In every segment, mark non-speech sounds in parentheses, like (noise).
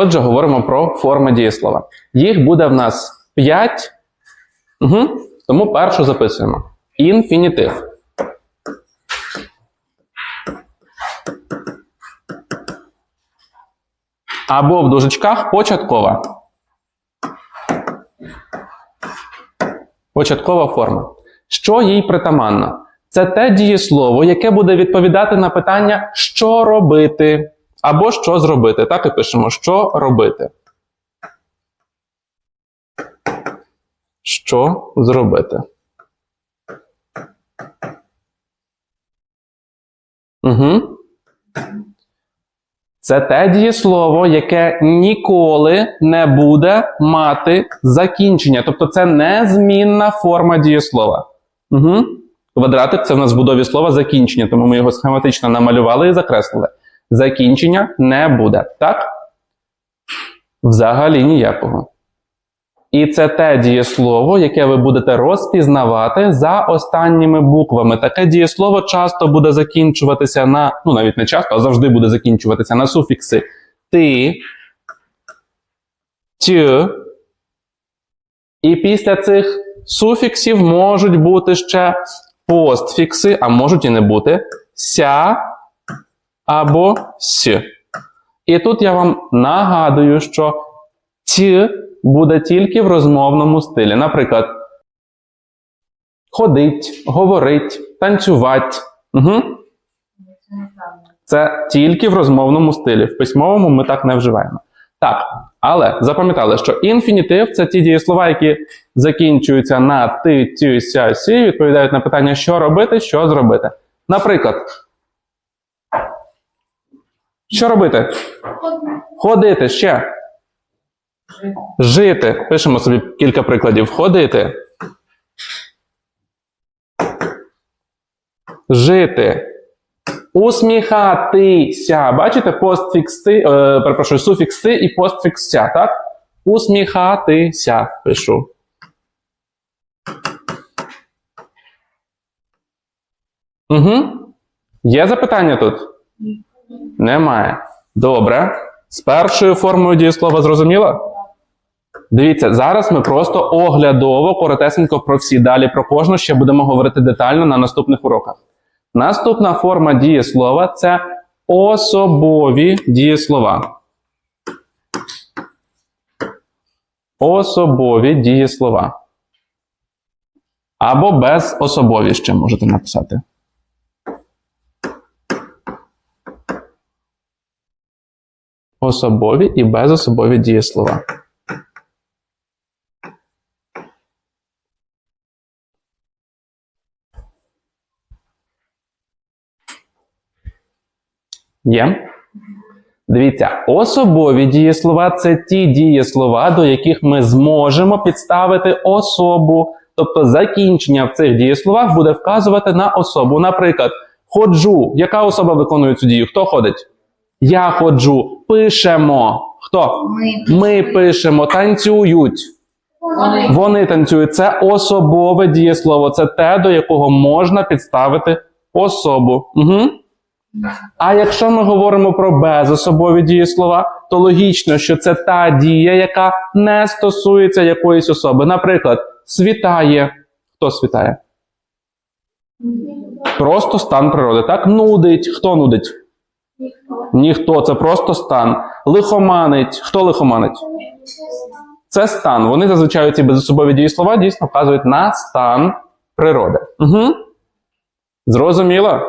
Отже, говоримо про форми дієслова. Їх буде в нас 5. Угу. Тому першу записуємо. Інфінітив. Або в дужечках початкова. Початкова форма. Що їй притаманно? Це те дієслово, яке буде відповідати на питання, що робити, або що зробити. Так і пишемо, що робити. Що зробити? Угу. Це те дієслово, яке ніколи не буде мати закінчення. Тобто це незмінна форма дієслова. Угу. Квадратик це в нас в будові слова закінчення, тому ми його схематично намалювали і закреслили. Закінчення не буде. Так? Взагалі ніякого. І це те дієслово, яке ви будете розпізнавати за останніми буквами. Таке дієслово часто буде закінчуватися на, ну навіть не часто, а завжди буде закінчуватися на суфікси ти, тю. І після цих суфіксів можуть бути ще постфікси, а можуть і не бути ся або с. І тут я вам нагадую, що ті буде тільки в розмовному стилі. Наприклад, ходить, говорить, танцювать. Угу. Це тільки в розмовному стилі. В письмовому ми так не вживаємо. Так, але запам'ятали, що інфінітив це ті дієслова, які закінчуються на ти, тю, ся, сі, відповідають на питання, що робити, що зробити. Наприклад, що робити? Ходити ще. Жити. Пишемо собі кілька прикладів. Ходити. Жити. Усміхатися. Бачите, постфікс ти, е, перепрошую, суфікс і постфікс ся, так? Усміхатися. Пишу. Угу. Є запитання тут? Немає. Добре. З першою формою дієслова зрозуміло? Дивіться, зараз ми просто оглядово, коротесенько про всі. Далі про кожну ще будемо говорити детально на наступних уроках. Наступна форма дієслова це особові дієслова. Особові дієслова. Або безособові ще можете написати. Особові і безособові дієслова. Є? Дивіться, особові дієслова це ті дієслова, до яких ми зможемо підставити особу. Тобто закінчення в цих дієсловах буде вказувати на особу. Наприклад, ходжу. Яка особа виконує цю дію? Хто ходить? Я ходжу. Пишемо. Хто? Ми. Ми пишемо, танцюють. Вони. Вони танцюють. Це особове дієслово. Це те, до якого можна підставити особу. Угу. А якщо ми говоримо про безособові дієслова, то логічно, що це та дія, яка не стосується якоїсь особи. Наприклад, світає. Хто світає? Просто стан природи. Так? Нудить. Хто нудить? Ніхто. Це просто стан. Лихоманить. Хто лихоманить? Це стан. Вони зазвичай ці безособові дієслова дійсно вказують на стан природи. Угу. Зрозуміло?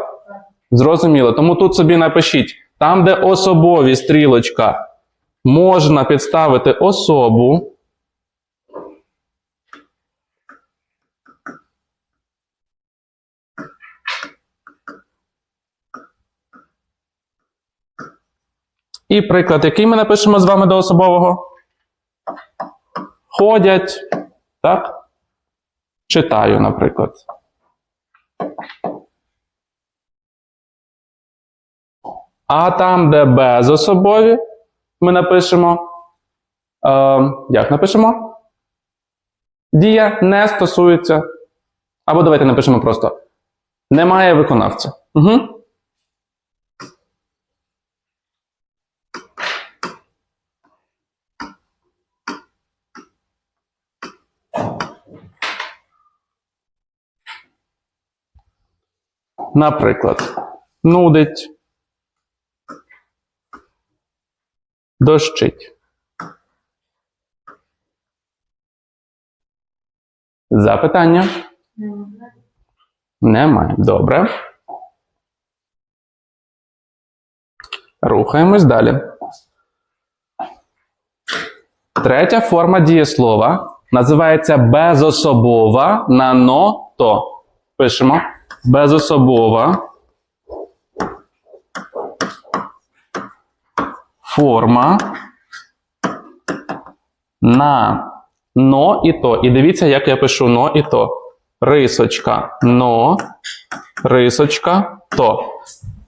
Зрозуміло. Тому тут собі напишіть: там, де особові стрілочка, можна підставити особу. І приклад, який ми напишемо з вами до особового? Ходять. Так? Читаю, наприклад. А там, де безособові, ми напишемо. Е, як напишемо? Дія не стосується. Або давайте напишемо просто. Немає виконавця. Угу. Наприклад, нудить, дощить. Запитання? Немає. Добре. Рухаємось далі. Третя форма дієслова називається безособова на но то. Пишемо безособова форма на но і то. І дивіться, як я пишу но і то. Рисочка но, рисочка то.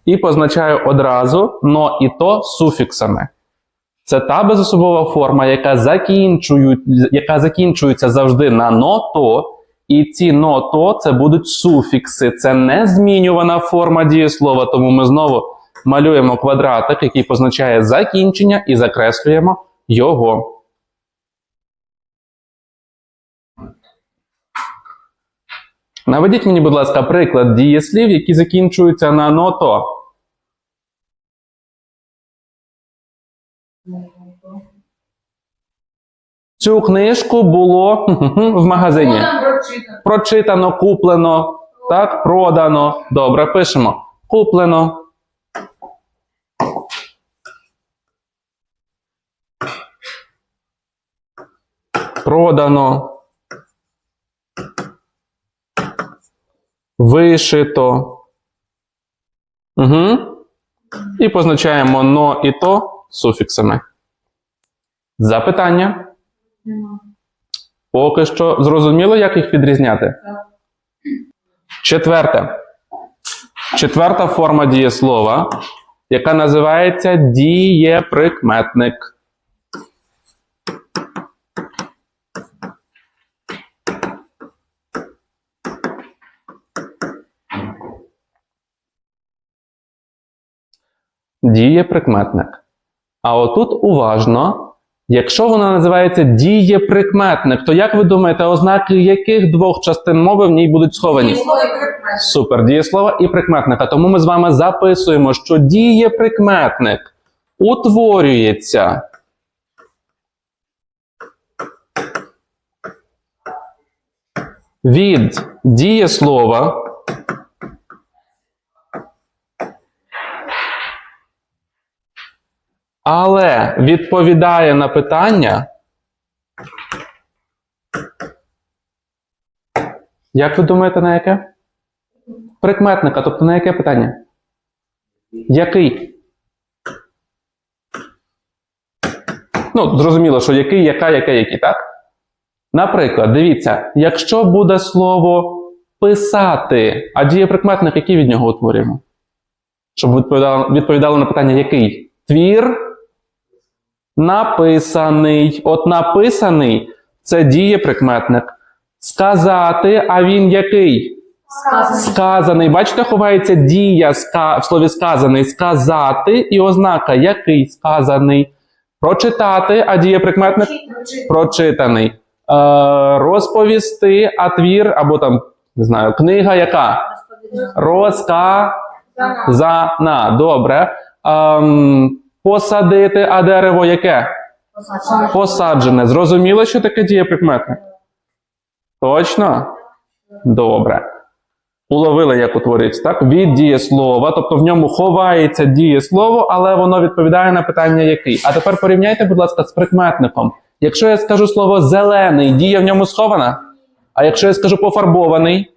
І позначаю одразу но і то суфіксами. Це та безособова форма, яка, закінчують, яка закінчується завжди на но то. І ці но то це будуть суфікси. Це не змінювана форма дієслова, тому ми знову малюємо квадратик, який позначає закінчення, і закреслюємо його. Наведіть мені, будь ласка, приклад дієслів, які закінчуються на но то. Цю книжку було (laughs) в магазині. Прочитано, куплено, так, продано. Добре, пишемо. Куплено. Продано. Вишито. Угу. І позначаємо но і то суфіксами. Запитання. Поки що зрозуміло, як їх відрізняти? Так. Четверте. Четверта форма дієслова, яка називається дієприкметник. Дієприкметник. А отут уважно. Якщо вона називається дієприкметник, то як ви думаєте, ознаки яких двох частин мови в ній будуть сховані? Супер, дієслова і прикметника. Тому ми з вами записуємо, що дієприкметник утворюється. Від дієслова але відповідає на питання. Як ви думаєте, на яке? Прикметника, тобто на яке питання? Який? Ну, зрозуміло, що який, яка, яке, який, так? Наприклад, дивіться, якщо буде слово писати, а дієприкметник, який від нього утворюємо? Щоб відповідало, відповідало на питання, який? Твір написаний. От написаний це дієприкметник. Сказати, а він який? Сказано. Сказаний. Бачите, ховається дія ска- в слові сказаний. Сказати і ознака який сказаний. Прочитати, а дієприкметник прочитаний. Е, розповісти, а твір, або там, не знаю, книга яка? Розказана. Добре. Ем, посадити, а дерево яке? Посаджене. Зрозуміло, що таке дієприкметник? Точно? Добре. Уловили, як утворюється, так? Від дієслова, тобто в ньому ховається дієслово, але воно відповідає на питання який. А тепер порівняйте, будь ласка, з прикметником. Якщо я скажу слово зелений, дія в ньому схована? А якщо я скажу пофарбований,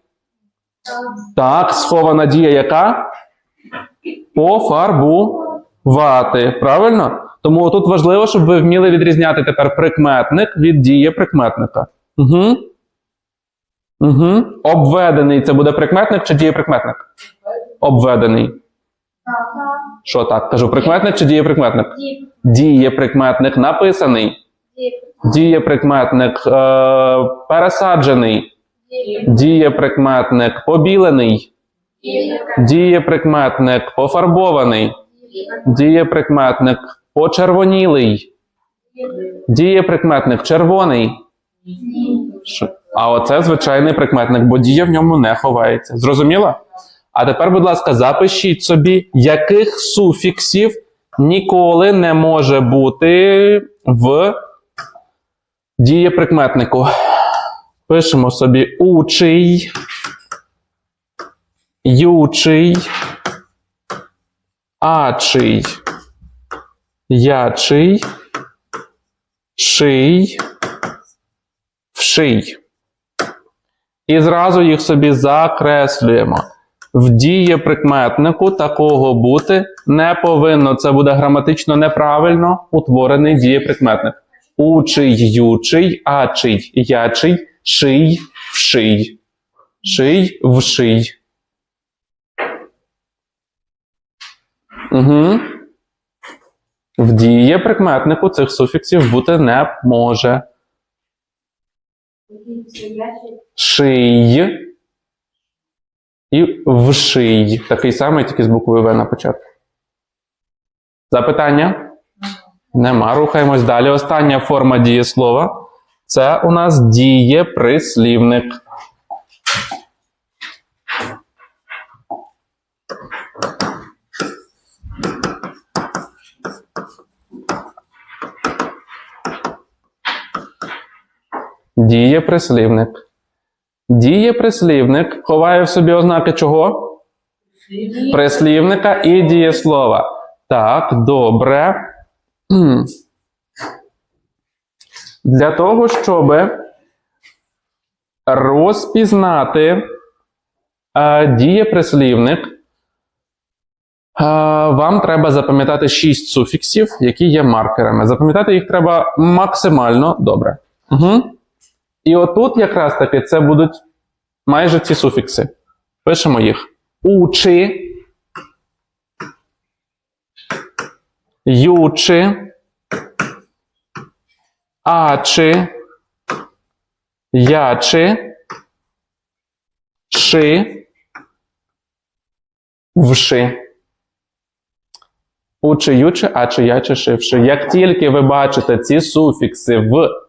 так, схована дія яка? Пофарбувати. Правильно? Тому тут важливо, щоб ви вміли відрізняти тепер прикметник від дії прикметника. Угу. Угу. Обведений це буде прикметник чи дієприкметник? Обведений. Що так? Кажу, прикметник чи дієприкметник? Дієприкметник написаний. Дієприкметник е, пересаджений. Дієприкметник побілений. Дієприкметник пофарбований. Дієприкметник почервонілий. Дієприкметник червоний. А оце звичайний прикметник, бо дія в ньому не ховається. Зрозуміло? А тепер, будь ласка, запишіть собі, яких суфіксів ніколи не може бути в дієприкметнику. Пишемо собі учий, ючий, ачий, ячий, ший, вший. І зразу їх собі закреслюємо. В дієприкметнику такого бути не повинно. Це буде граматично неправильно утворений дієприкметник. Учий, ючий, ачий, ячий, ший, вший. Ший, вший. Угу. В дієприкметнику цих суфіксів бути не може. Ший і вший. Такий самий, тільки з буквою В на початку. Запитання? Нема. Рухаємось далі. Остання форма дієслова. Це у нас дієприслівник. Дієприслівник. Дієприслівник ховає в собі ознаки чого? Прислівника і дієслова. Так, добре. Для того, щоб розпізнати е, дієприслівник, е, вам треба запам'ятати шість суфіксів, які є маркерами. Запам'ятати їх треба максимально добре. Угу. І отут якраз таки це будуть майже ці суфікси. Пишемо їх. Учи, ючи, ачи, ячи, ши, вши. Учи, ючи, ачи, ячи, ши, вши. Як тільки ви бачите ці суфікси в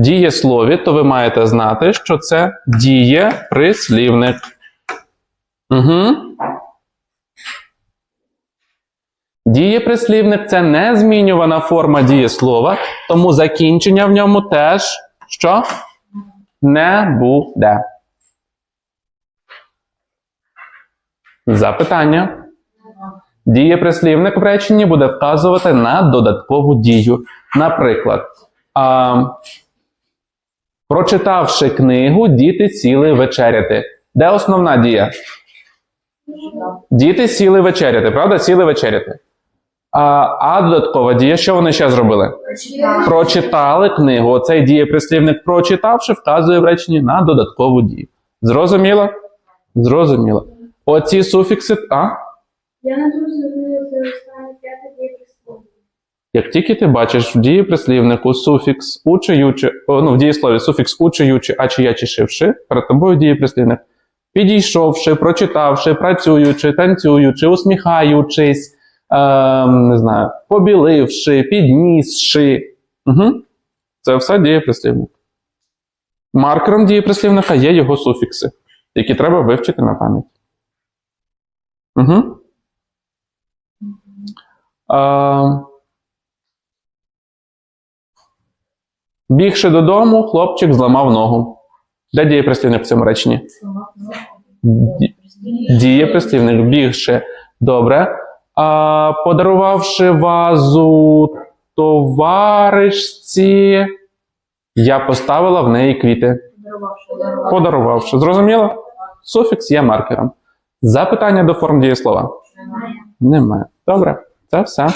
дієслові, то ви маєте знати, що це дієприслівник. Угу. Дієприслівник це незмінювана форма дієслова, тому закінчення в ньому теж що? Не буде. Запитання. Дієприслівник в реченні буде вказувати на додаткову дію. Наприклад, а, прочитавши книгу, діти сіли вечеряти. Де основна дія? Діти сіли вечеряти, правда? Сіли вечеряти. А, а додаткова дія, що вони ще зробили? Прочитали книгу. Оцей дієприслівник, прочитавши, вказує в реченні на додаткову дію. Зрозуміло? Зрозуміло. Оці суфікси. А? Я не дуже Як тільки ти бачиш в дієприслівнику суфікс учи, ючи, о, ну, в дієслові суфікс учиючи, а чи я чи шивши, перед тобою дієприслівник. Підійшовши, прочитавши, працюючи, танцюючи, усміхаючись, ем, не знаю, побіливши, піднісши. Угу. Це все дієприслівник. Маркером дієприслівника є його суфікси, які треба вивчити на пам'ять. Угу. Ем, Бігши додому, хлопчик зламав ногу. Де дієприслівник в цьому реченні? Ді- Дієприслівник бігши. Добре. А, подарувавши вазу товаришці, я поставила в неї квіти. Подарувавши. Зрозуміло? Суфікс є маркером. Запитання до форм дієслова? Немає. Немає. Добре, це все.